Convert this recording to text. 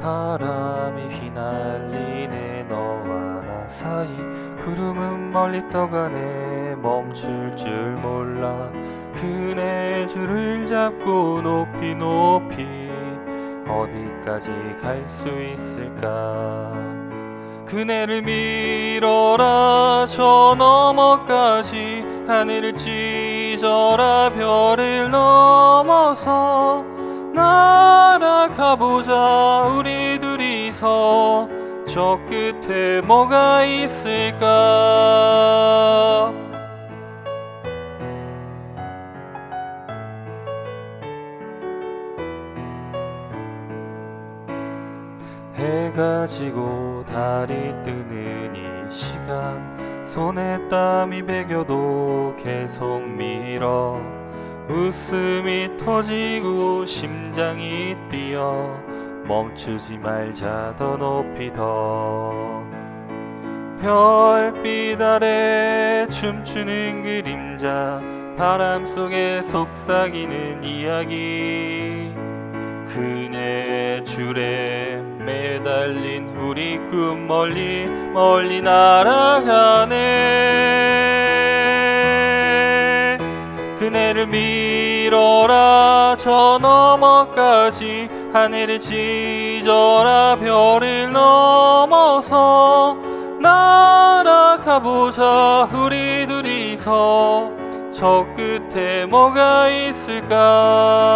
바람이 휘날리네 너와 나 사이. 구름은 멀리 떠가네 멈출 줄 몰라. 그네 줄을 잡고 높이 높이 어디까지 갈 수 있을까? 그네를 밀어라 저 너머까지. 하늘을 찢어라 별을 넘어서 보자 우리 둘이서 저 끝에 뭐가 있을까? 해가 지고 달이 뜨는 이 시간 손에 땀이 배겨도 계속 밀어 웃음이 터지고 심장이 뛰어 멈추지 말자 더 높이 더. 별빛 아래 춤추는 그림자 바람 속에 속삭이는 이야기. 그네 줄에 매달린 우리 꿈 멀리 멀리 날아가네 그네를 밀어라. 저 너머까지 하늘을 찢어라. 별을 넘어서 날아가보자. 우리 둘이서 저 끝에 뭐가 있을까